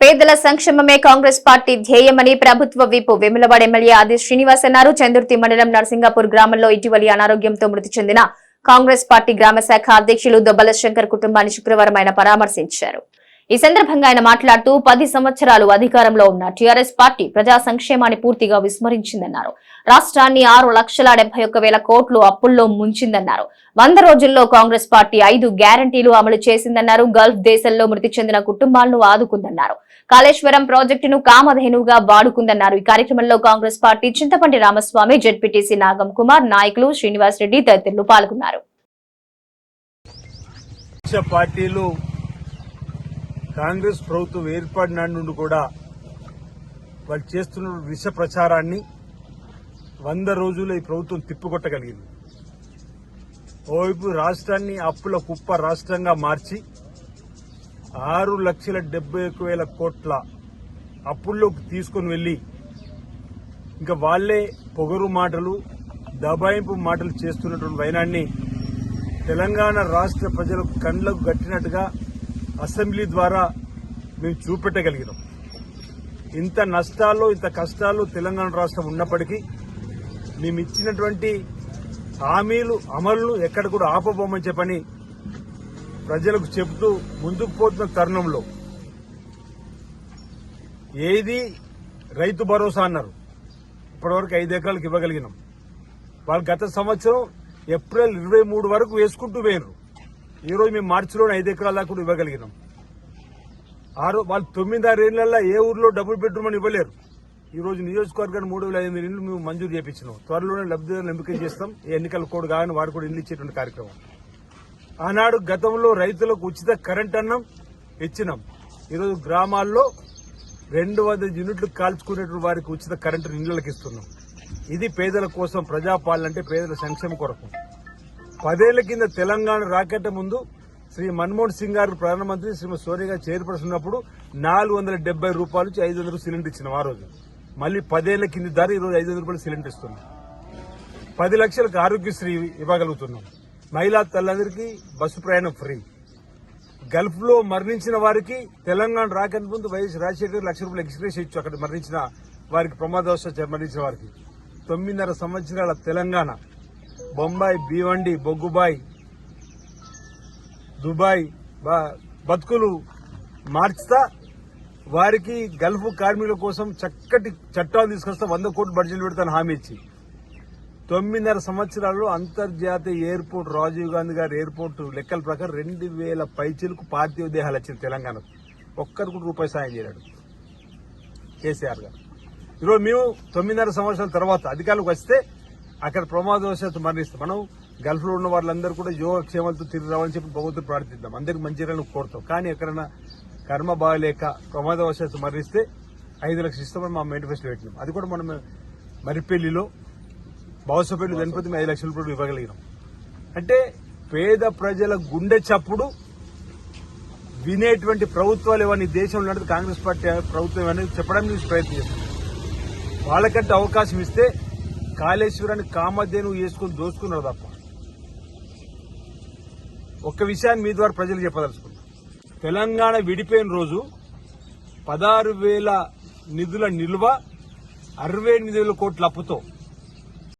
పేదల సంక్షేమమే కాంగ్రెస్ పార్టీ ధ్యేయమని ప్రభుత్వ విప్ వెములవాడ ఎమ్మెల్యే ఆది శ్రీనివాస్ అన్నారు. చందుర్తి మండలం నరసింగాపూర్ గ్రామంలో ఇటీవలి అనారోగ్యంతో మృతి చెందిన కాంగ్రెస్ పార్టీ గ్రామ శాఖ అధ్యక్షులు దొబ్బల శంకర్ కుటుంబాన్ని శుక్రవారం ఆయన పరామర్శించారు. ఈ సందర్భంగా ఆయన మాట్లాడుతూ పది సంవత్సరాలు అధికారంలో ఉన్న టీఆర్ఎస్ పార్టీ ప్రజా సంక్షేమాన్ని పూర్తిగా విస్మరించిందన్నారు. రాష్ట్రాన్ని ఆరు లక్షల డెబ్బై ఒక్క వేల కోట్లు అప్పుల్లో ముంచిందన్నారు. వంద రోజుల్లో కాంగ్రెస్ పార్టీ ఐదు గ్యారంటీలు అమలు చేసిందన్నారు. గల్ఫ్ దేశంలో మృతి చెందిన కుటుంబాలను ఆదుకుందన్నారు. కాళేశ్వరం ప్రాజెక్టును కామధేనుగా వాడుకుందన్నారు. ఈ కార్యక్రమంలో కాంగ్రెస్ పార్టీ చింతపండి రామస్వామి జడ్పీటీసీ నాగం కుమార్ నాయకులు శ్రీనివాస్ రెడ్డి తదితరులు పాల్గొన్నారు. పార్టీలు కాంగ్రెస్ ప్రభుత్వం ఏర్పడిన నుండి కూడా వాళ్ళు చేస్తున్న విష ప్రచారాన్ని వంద రోజుల్లో ఈ ప్రభుత్వం తిప్పుకొట్టగలిగింది. ఓవైపు రాష్ట్రాన్ని అప్పుల కుప్ప రాష్ట్రంగా మార్చి ఆరు లక్షల డెబ్బై ఒక్క వేల కోట్ల అప్పుల్లోకి తీసుకొని వెళ్ళి ఇంకా వాళ్ళే పొగరు మాటలు దబాయింపు మాటలు చేస్తున్నటువంటి వైనాన్ని తెలంగాణ రాష్ట్ర ప్రజలకు కండ్లకు గట్టినట్టుగా అసెంబ్లీ ద్వారా మేము చూపెట్టగలిగినాం. ఇంత నష్టాల్లో ఇంత కష్టాలు తెలంగాణ రాష్ట్రం ఉన్నప్పటికీ మేము ఇచ్చినటువంటి హామీలు అమలును ఎక్కడ కూడా ఆపబోమని చెప్పని ప్రజలకు చెబుతూ ముందుకు పోతున్న తరుణంలో ఏది రైతు భరోసా అన్నారు. ఇప్పటివరకు ఐదు ఎకరాలకు ఇవ్వగలిగినాం. వాళ్ళు గత సంవత్సరం ఏప్రిల్ ఇరవై మూడు వరకు వేసుకుంటూ పోయినరు. ఈరోజు మేము మార్చిలోనే ఐదు ఎకరాల దాకా కూడా ఇవ్వగలిగినాం. ఆరు వాళ్ళు తొమ్మిదారేళ్ళలో ఏ ఊర్లో డబుల్ బెడ్రూమ్ అని ఇవ్వలేరు. ఈరోజు నియోజకవర్గాన్ని మూడు వేల ఐదు ఇల్లు మేము మంజూరు చేపించినాం. త్వరలోనే లబ్ధిదారులు ఎంపిక చేస్తాం. ఈ ఎన్నికల కోడ్ కాగానే వాడు కూడా ఇల్లు ఇచ్చేటువంటి కార్యక్రమం. ఆనాడు గతంలో రైతులకు ఉచిత కరెంట్ అన్నం ఇచ్చినాం. ఈరోజు గ్రామాల్లో రెండు వందల యూనిట్లు కాల్చుకునేటువంటి వారికి ఉచిత కరెంటు ఇళ్ళకి ఇస్తున్నాం. ఇది పేదల కోసం ప్రజాపాలన అంటే పేదల సంక్షేమ కొరకు. పదేళ్ళ కింద తెలంగాణ రాకెట్ ముందు శ్రీ మన్మోహన్ సింగ్ గారు ప్రధానమంత్రి శ్రీమతి సోనియా గారు చైర్పర్సన్ ఉన్నప్పుడు నాలుగు వందల డెబ్బై రూపాయల నుంచి ఐదు వందలు సిలిండర్ ఇచ్చినాం ఆ రోజు. మళ్ళీ పదేళ్ళ కింద ధర ఈరోజు రోజు ఐదు వందల రూపాయలు సిలిండర్ ఇస్తున్నాం. పది లక్షలకు ఆరోగ్యశ్రీ ఇవ్వగలుగుతున్నాం. మహిళా తల్లందరికీ బస్సు ప్రయాణం ఫ్రీ. గల్ఫ్లో మరణించిన వారికి తెలంగాణ రాకని ముందు వైఎస్ రాజశేఖర్ లక్ష రూపాయలు ఎక్స్ప్రెస్ ఇచ్చు అక్కడ మరణించిన వారికి ప్రమాదవశాత్తు మరణించిన వారికి తొమ్మిదిన్నర సంవత్సరాల తెలంగాణ బొంబాయి భీవండి బొగ్గుబాయి దుబాయ్ బ- బతుకులు మార్చుతా. వారికి గల్ఫ్ కార్మికుల కోసం చక్కటి చట్టాలు తీసుకొస్తా. వంద కోట్లు బడ్జెట్ పెడతాను హామీ ఇచ్చి. తొమ్మిదిన్నర సంవత్సరాల్లో అంతర్జాతీయ ఎయిర్పోర్ట్ రాజీవ్ గాంధీ గారి ఎయిర్పోర్ట్ లెక్కల ప్రకారం రెండు వేల పైచీలకు పార్థివ దేహాలు వచ్చింది తెలంగాణకు. ఒక్కరికి కూడా రూపాయి సాయం చేయలేడు కేసీఆర్ గారు. ఈరోజు మేము తొమ్మిదిన్నర సంవత్సరాల తర్వాత అధికారులకు వస్తే అక్కడ ప్రమాదవశాత్తు మరణిస్తాం మనం గల్ఫ్లో ఉన్న వాళ్ళందరూ కూడా యోగక్షేమాలతో తిరిగి రావాలని చెప్పి భగవంతుడు ప్రార్థిద్దాం. అందరికి మంచి చేయాలని కోరుతాం కానీ ఎక్కడైనా కర్మ బాగలేక ప్రమాదవశాత్తు మరణిస్తే ఐదు లక్షలు ఇస్తామని మా మేనిఫెస్టో పెట్టినాం. అది కూడా మనం మరిపెల్లిలో బావసపల్లి గణపతి ఐదు లక్షల రూపాయలు ఇవ్వగలిగినాం. అంటే పేద ప్రజల గుండె చప్పుడు వినేటువంటి ప్రభుత్వాలు ఏమని దేశంలో ఉన్నది కాంగ్రెస్ పార్టీ ప్రభుత్వం అనేది చెప్పడానికి ప్రయత్నం చేస్తున్నాను వాళ్ళకంటే అవకాశం ఇస్తే కాళేశ్వరాన్ని కామధేను వేసుకుని దోచుకున్నారు తప్ప. ఒక్క విషయాన్ని మీ ద్వారా ప్రజలు చెప్పదలుచుకున్నాను తెలంగాణ విడిపోయిన రోజు పదహారు వేల నిధుల నిల్వ అరవై ఎనిమిది వేల కోట్ల అప్పుతో